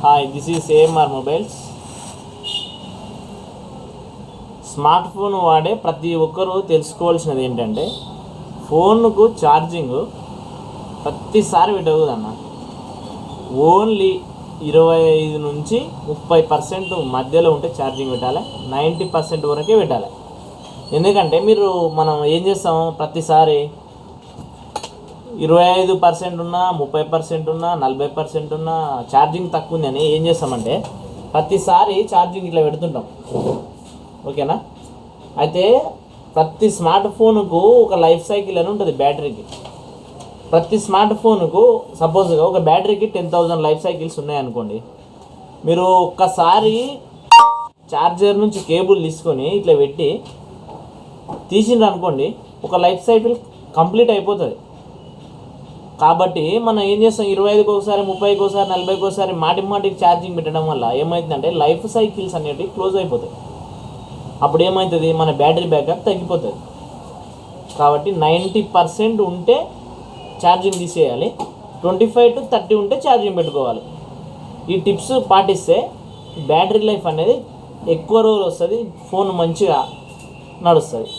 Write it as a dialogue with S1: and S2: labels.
S1: Hi this is AMR mobiles smart phone వాడే ప్రతి ఒక్కరూ తెలుసుకోవాల్సినది ఏంటంటే ఫోన్కు ఛార్జింగ్ ప్రతిసారి పెట్టకూడదన్న. ఓన్లీ ఇరవై ఐదు నుంచి ముప్పై పర్సెంట్ మధ్యలో ఉంటే ఛార్జింగ్ పెట్టాలి. నైంటీ పర్సెంట్ వరకే పెట్టాలి. ఎందుకంటే మీరు మనం ఏం చేస్తాం ప్రతిసారి ఇరవై ఐదు పర్సెంట్ ఉన్నా ముప్పై పర్సెంట్ ఉన్నా నలభై పర్సెంట్ ఉన్నా ఛార్జింగ్ తక్కువ ఉంది అని ఏం చేస్తామంటే ప్రతిసారి ఛార్జింగ్ ఇట్లా పెడుతుంటాం. ఓకేనా? అయితే ప్రతి స్మార్ట్ ఫోన్కు ఒక లైఫ్ సైకిల్ అని ఉంటుంది బ్యాటరీకి. ప్రతి స్మార్ట్ ఫోన్కు సపోజ్గా ఒక బ్యాటరీకి టెన్ థౌజండ్ లైఫ్ సైకిల్స్ ఉన్నాయనుకోండి మీరు ఒక్కసారి ఛార్జర్ నుంచి కేబుల్ తీసుకొని ఇట్లా పెట్టి తీసిండ్రు అనుకోండి ఒక లైఫ్ సైకిల్ కంప్లీట్ అయిపోతుంది. కాబట్టి మనం ఏం చేస్తాం ఇరవై ఐదుకి ఒకసారి ముప్పైకి ఒకసారి నలభైకి ఒకసారి మాటి మాటికి ఛార్జింగ్ పెట్టడం వల్ల ఏమవుతుందంటే లైఫ్ సైకిల్స్ అనేటివి క్లోజ్ అయిపోతాయి. అప్పుడు ఏమవుతుంది మన బ్యాటరీ బ్యాకప్ తగ్గిపోతుంది. కాబట్టి నైంటీ పర్సెంట్ ఉంటే ఛార్జింగ్ తీసేయాలి ట్వంటీ ఫైవ్ టు థర్టీ ఉంటే ఛార్జింగ్ పెట్టుకోవాలి. ఈ టిప్స్ పాటిస్తే బ్యాటరీ లైఫ్ అనేది ఎక్కువ రోజులు వస్తుంది ఫోన్ మంచిగా నడుస్తుంది.